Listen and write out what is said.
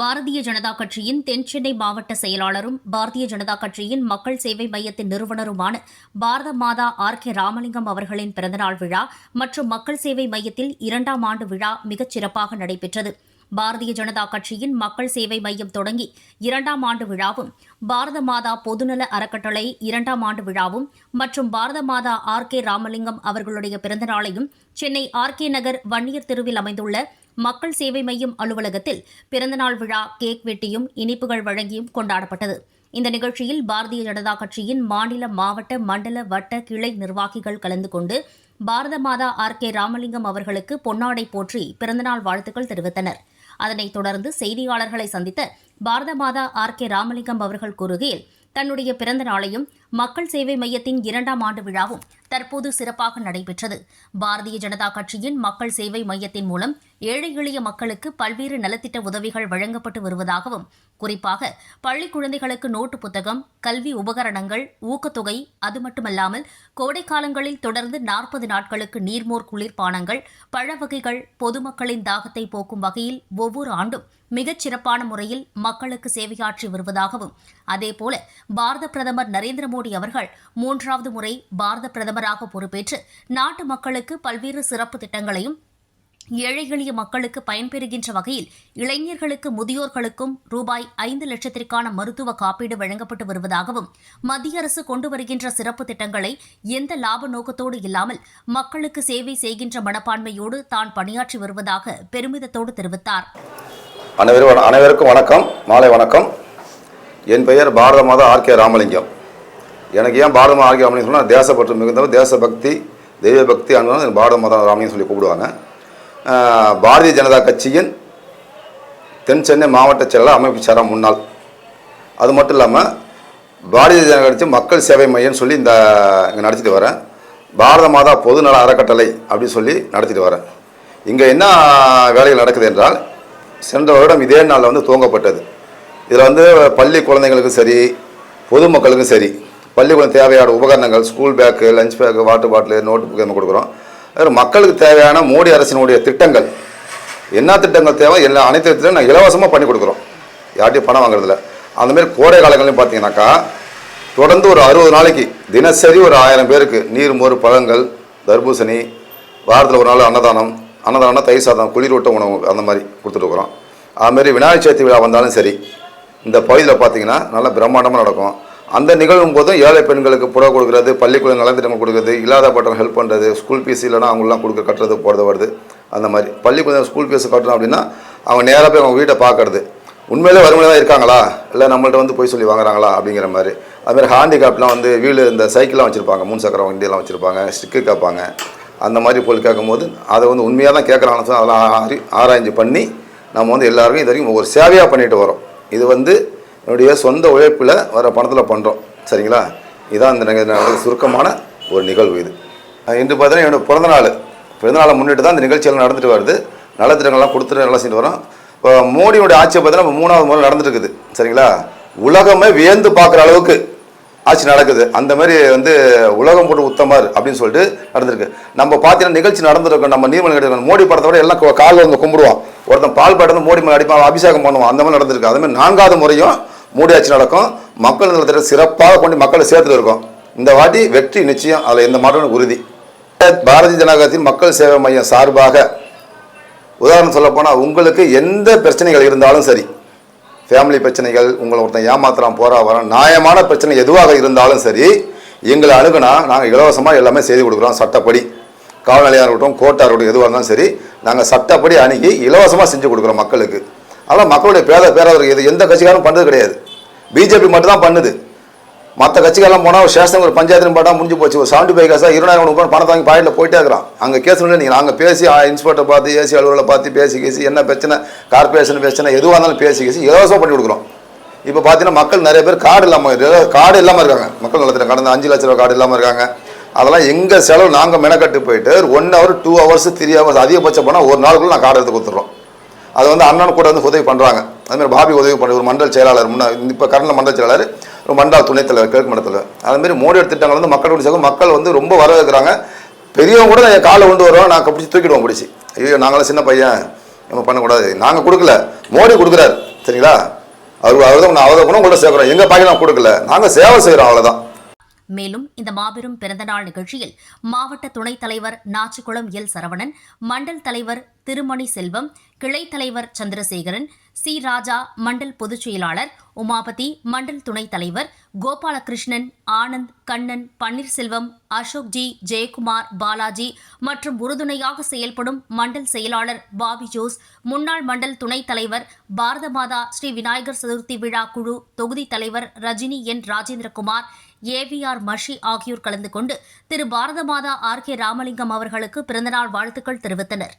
பாரதிய ஜனதா கட்சியின் தென்சென்னை மாவட்ட செயலாளரும் பாரதிய ஜனதா கட்சியின் மக்கள் சேவை மையத்தின் நிறுவனருமான பாரத மாதா ஆர் கே ராமலிங்கம் அவர்களின் பிறந்தநாள் விழா மற்றும் மக்கள் சேவை மையத்தில் இரண்டாம் ஆண்டு விழா மிகச் சிறப்பாக நடைபெற்றது. பாரதிய ஜனதா கட்சியின் மக்கள் சேவை மையம் தொடங்கி இரண்டாம் ஆண்டு விழாவும் பாரத மாதா பொதுநல அறக்கட்டளை இரண்டாம் ஆண்டு விழாவும் மற்றும் பாரத மாதா ஆர் கே ராமலிங்கம் அவர்களுடைய பிறந்தநாளையும் சென்னை ஆர் கே நகர் வன்னியர் தெருவில் அமைந்துள்ள மக்கள் சேவை மையம் அலுவலகத்தில் பிறந்தநாள் விழா கேக் வெட்டியும் இனிப்புகள் வழங்கியும் கொண்டாடப்பட்டது. இந்த நிகழ்ச்சியில் பாரதிய ஜனதா கட்சியின் மாநில மாவட்ட மண்டல வட்ட கிளை நிர்வாகிகள் கலந்து கொண்டு பாரத மாதா ஆர் கே ராமலிங்கம் அவர்களுக்கு பொன்னாடை போற்றி பிறந்தநாள் வாழ்த்துக்கள் தெரிவித்தனர். அதனைத் தொடர்ந்து செய்தியாளர்களை சந்தித்த பாரத மாதா ஆர் கே ராமலிங்கம் அவர்கள் கூறுகையில் தன்னுடைய பிறந்த நாளையும் மக்கள் சேவை மையத்தின் இரண்டாம் ஆண்டு விழாவும் தற்போது சிறப்பாக நடைபெற்றது. பாரதிய ஜனதா கட்சியின் மக்கள் சேவை மையத்தின் மூலம் ஏழை எளிய மக்களுக்கு பல்வேறு நலத்திட்ட உதவிகள் வழங்கப்பட்டு வருவதாகவும் குறிப்பாக பள்ளி குழந்தைகளுக்கு நோட்டு புத்தகம் கல்வி உபகரணங்கள் ஊக்கத்தொகை அது மட்டுமல்லாமல் கோடைக்காலங்களில் தொடர்ந்து நாற்பது நாட்களுக்கு நீர்மோர் குளிர்பானங்கள் பழ வகைகள் பொதுமக்களின் தாகத்தை போக்கும் வகையில் ஒவ்வொரு ஆண்டும் மிகச் சிறப்பான முறையில் மக்களுக்கு சேவையாற்றி வருவதாகவும் அதேபோல பாரத பிரதமர் நரேந்திர மோடி அவர்கள் மூன்றாவது முறை பாரத பிரதமராக பொறுப்பேற்று நாட்டு மக்களுக்கு பல்வேறு சிறப்பு திட்டங்களையும் ஏழை எளிய மக்களுக்கு பயன்பெறுகின்ற வகையில் இளைஞர்களுக்கு முதியோர்களுக்கும் ரூபாய் ஐந்து லட்சத்திற்கான மருத்துவ காப்பீடு வழங்கப்பட்டு வருவதாகவும் மத்திய அரசு கொண்டு வருகின்ற சிறப்பு திட்டங்களை எந்த லாப நோக்கத்தோடு இல்லாமல் மக்களுக்கு சேவை செய்கின்ற மனப்பான்மையோடு தான் பணியாற்றி வருவதாக பெருமிதத்தோடு தெரிவித்தார். அனைவரும் அனைவருக்கும் வணக்கம். மாலை வணக்கம். என் பெயர் பாரத மாதா ஆர் கே ராமலிங்கம். எனக்கு ஏன் பாரத மாதா ஆர் கே ராமலிங்கம் சொன்னால் தேசப்பற்று மிகுந்தவர் தேசபக்தி தெய்வ பக்தி அன்பு பாரத மாதா ராமலிங்கம் சொல்லி கூப்பிடுவாங்க. பாரதிய ஜனதா கட்சியின் தென் சென்னை மாவட்ட செயலாளர் அமைப்பு சாரா முன்னாள். அது மட்டும் இல்லாமல் பாரதிய ஜனதா கட்சி மக்கள் சேவை மையம்னு சொல்லி இந்த இங்கே நடத்திட்டு வரேன் பாரத மாதா பொதுநல அறக்கட்டளை அப்படின்னு சொல்லி நடத்திட்டு வரேன் இங்கே என்ன வேலைகள் நடக்குது என்றால் சென்ற வருடம் இதே நாளில் வந்து துவங்கப்பட்டது. இதில் வந்து பள்ளி குழந்தைங்களுக்கும் சரி பொதுமக்களுக்கும் சரி பள்ளிக்கூடம் தேவையான உபகரணங்கள் school bag lunch bag water bottle note book நம்ம கொடுக்குறோம். மக்களுக்கு தேவையான மோடி அரசினுடைய திட்டங்கள். என்ன திட்டங்கள் தேவை? எல்லா அனைத்து திட்டங்களும் நான் இலவசமாக பண்ணி கொடுக்குறோம். யார்ட்டையும் பணம் வாங்குறதில்ல. அந்தமாரி கோடை காலங்களையும் பார்த்தீங்கன்னாக்கா தொடர்ந்து ஒரு அறுபது நாளைக்கு தினசரி ஒரு ஆயிரம் பேருக்கு நீர் மோர் பழங்கள் தர்பூசணி வாரத்தில் ஒரு நாள் அன்னதானம் அன்னதானம்னா தயிர் சாதம் குளிரூட்ட உணவு அந்த மாதிரி கொடுத்துட்ருக்குறோம் அதுமாரி விநாயகர் சதுர்த்தி விழா வந்தாலும் சரி இந்த பகுதியில் பார்த்தீங்கன்னா நல்லா பிரம்மாண்டமாக நடக்கும். அந்த நிகழும் போதும் ஏழை பெண்களுக்கு புடவை கொடுக்குறது பள்ளிக்கூடம் நலத்திட்டம் கொடுக்குறது இல்லாத பட்டம் ஹெல்ப் பண்ணுறது ஸ்கூல் ஃபீஸ் இல்லைனா அவங்களாம் கொடுக்க கட்டுறது போகிறது வருது. அந்த மாதிரி. பள்ளிக்கூடம் ஸ்கூல் ஃபீஸ் கட்டணும் அப்படின்னா அவங்க நேராக போய் அவங்க வீட்டை பார்க்கறது. உண்மையிலே வறுமையாக தான் இருக்காங்களா? இல்லை நம்மள்ட்ட வந்து போய் சொல்லி வாங்குறாங்களா? அப்படிங்கிற மாதிரி. அதுமாதிரி ஹேண்டிகேப்லாம் வந்து வீடு இந்த சைக்கிள்லாம் வச்சுருப்பாங்க. மூணு சக்கர வண்டியெல்லாம் வச்சுருப்பாங்க. ஸ்டிக்கு கேட்பாங்க. அந்த மாதிரி பொருள் கேட்கும்போது அதை வந்து உண்மையாக தான் கேட்குறாங்கன்னு அதெல்லாம் ஆராய்ஞ்சு பண்ணி நம்ம வந்து எல்லாருக்கும் இது வரைக்கும் ஒரு சேவையாக பண்ணிட்டு வரோம். இது வந்து என்னுடைய சொந்த உழைப்பில் வர பணத்தில் பண்ணுறோம் சரிங்களா? இதான் இந்த நிக- சுருக்கமான ஒரு நிகழ்வு இது. இன்று பார்த்தீங்கன்னா என்னோடய பிறந்தநாள் பிறந்தநாளை முன்னிட்டு தான் இந்த நிகழ்ச்சியெல்லாம் நடந்துட்டு வருது. நலத்திட்டங்கள்லாம் கொடுத்துட்டு நல்லா செஞ்சுட்டு வரோம். இப்போ மோடியோடைய ஆட்சியை பார்த்தீங்கன்னா இப்போ மூணாவது முறை நடந்துருக்குது சரிங்களா? உலகமே வியந்து பார்க்குற அளவுக்கு ஆட்சி நடக்குது. அந்த மாதிரி வந்து உலகம் போட்டு உத்தமர் அப்படின்னு சொல்லிட்டு நடந்திருக்கு. நம்ம பார்த்தீங்கன்னா நிகழ்ச்சி நடந்திருக்கும் நம்ம நீர்மலை கிடையாது மோடி படத்தை விட எல்லாம் கால் வந்து கும்பிடுவோம் ஒருத்தன் பால் பாட்டு வந்து மோடி மேலே அடிப்பான் அபிஷேகம் பண்ணுவோம் அந்த மாதிரி நடந்திருக்கு. அதே மாதிரி நான்காவது முறையும் மூடியாட்சி ஆட்சி நடக்கும். மக்கள் நலத்திட்ட சிறப்பாக கொண்டு மக்களை சேர்த்துட்டு இருக்கோம். இந்த வாட்டி வெற்றி நிச்சயம். அதில் எந்த மாற்றம் உறுதி. பாரதிய ஜனதா மக்கள் சேவை மையம் சார்பாக உதாரணம் சொல்லப்போனால் உங்களுக்கு எந்த பிரச்சனைகள் இருந்தாலும் சரி ஃபேமிலி பிரச்சனைகள் உங்களை ஒருத்தன் ஏமாத்திரம் போறா வரோம் நியாயமான பிரச்சனை எதுவாக இருந்தாலும் சரி எங்களை அணுகுனா நாங்கள் இலவசமாக எல்லாமே செய்து கொடுக்குறோம் சட்டப்படி. காவல்நிலையாக இருக்கட்டும் கோட்டாக இருக்கட்டும் எதுவாக இருந்தாலும் சரி நாங்கள் சட்டப்படி அணுகி இலவசமாக செஞ்சு கொடுக்குறோம் மக்களுக்கு. ஆனால் மக்களுடைய பேத பேராதரவு இது எந்த கட்சிக்காரும் பண்ணுறது கிடையாது. பிஜேபி மட்டும் தான் பண்ணுது. மற்ற கட்சிகள்லாம் போனால் ஒரு ஸ்டேஷன் ஒரு பஞ்சாயத்து பாட்டா முடிஞ்சு போச்சு. ஒரு செவன்டி ஃபைவ் காசாக இருபதாயிரம் ரூபாய் பணத்தை வாங்கி பாயிண்டில் போயிட்டே இருக்கிறான். அங்கே கேஸ் நீங்கள் நாங்கள் பேசி இன்ஸ்பெக்டர் பார்த்து ஏசி அலுவலரை பார்த்து பேசி கேசி என்ன பிரச்சனை கார்பரேஷன் பிரச்சனை எதுவாக இருந்தாலும் பேசி கேசி இலவசம் பண்ணி கொடுக்குறோம். இப்போ பார்த்தீங்கன்னா மக்கள் நிறைய பேர் கார்டு இல்லாமல் கார்டு இல்லாமல் இருக்காங்க. மக்கள் நலத்தில் கடந்த அஞ்சு லட்ச ரூபா கார்டு இல்லாமல் இருக்காங்க. அதெல்லாம் எங்கள் செலவு நாங்கள் மெனக்கட்டு போயிட்டு one hour two hours three hours அதிகபட்சம் போனால் ஒரு நாளுக்குள்ள நான் கார்டு எடுத்து கொடுத்துட்றோம். அது வந்து அண்ணன் கூட வந்து உதவி பண்ணுறாங்க அதுமாதிரி பாபி உதவி பண்ணி ஒரு மண்டல் செயலாளர் முன்னா இப்போ கரண்ட மண்டல் செயலாளர் ஒரு மண்டல துணைத் தலைவர் கிழக்கு மண்டலத்தில் அதுமாரி மோடி திட்டங்கள் வந்து மக்களோட சேர்க்கும் மக்கள் வந்து ரொம்ப வரவேற்கிறாங்க. பெரியவங்க கூட என் காலை கொண்டு வருவோம் நான் பிடிச்சி தூக்கிடுவோம் பிடிச்சி. ஐயோ நாங்களாம் சின்ன பையன் நம்ம பண்ணக்கூடாது. நாங்கள் கொடுக்கல. மோடி கொடுக்குறாரு சரிங்களா? அவர் அவர் தான் அவர் கூட உங்கள்ட்ட சேர்க்குறோம். எங்கள் பாக்கி நான் கொடுக்கல. நாங்கள் சேவை செய்கிறோம் அவ்வளோதான் மேலும் இந்த மாபெரும் பிறந்தநாள் நிகழ்ச்சியில் மாவட்ட துணைத் தலைவர் நாச்சிக்குளம் எல் சரவணன் மண்டல் தலைவர் திருமணி செல்வம் கிளை தலைவர் சந்திரசேகரன் சி. ராஜா மண்டல் பொதுச் செயலாளர் உமாபதி மண்டல் துணைத் தலைவர் கோபாலகிருஷ்ணன் ஆனந்த் கண்ணன் பன்னீர்செல்வம் அசோக் ஜி ஜெயக்குமார் பாலாஜி மற்றும் உறுதுணையாக செயல்படும் மண்டல் செயலாளர் பாபி ஜோஸ் முன்னாள் மண்டல் துணைத் தலைவர் பாரத மாதா ஸ்ரீ விநாயகர் சதுர்த்தி விழா குழு தொகுதி தலைவர் ரஜினி என். ராஜேந்திரகுமார் ஏவிஆர் மஷி ஆகியோர் கலந்து கொண்டு திரு. பாரத மாதா ஆர். கே. ராமலிங்கம் அவர்களுக்கு பிறந்தநாள் வாழ்த்துக்கள் தெரிவித்தனர்.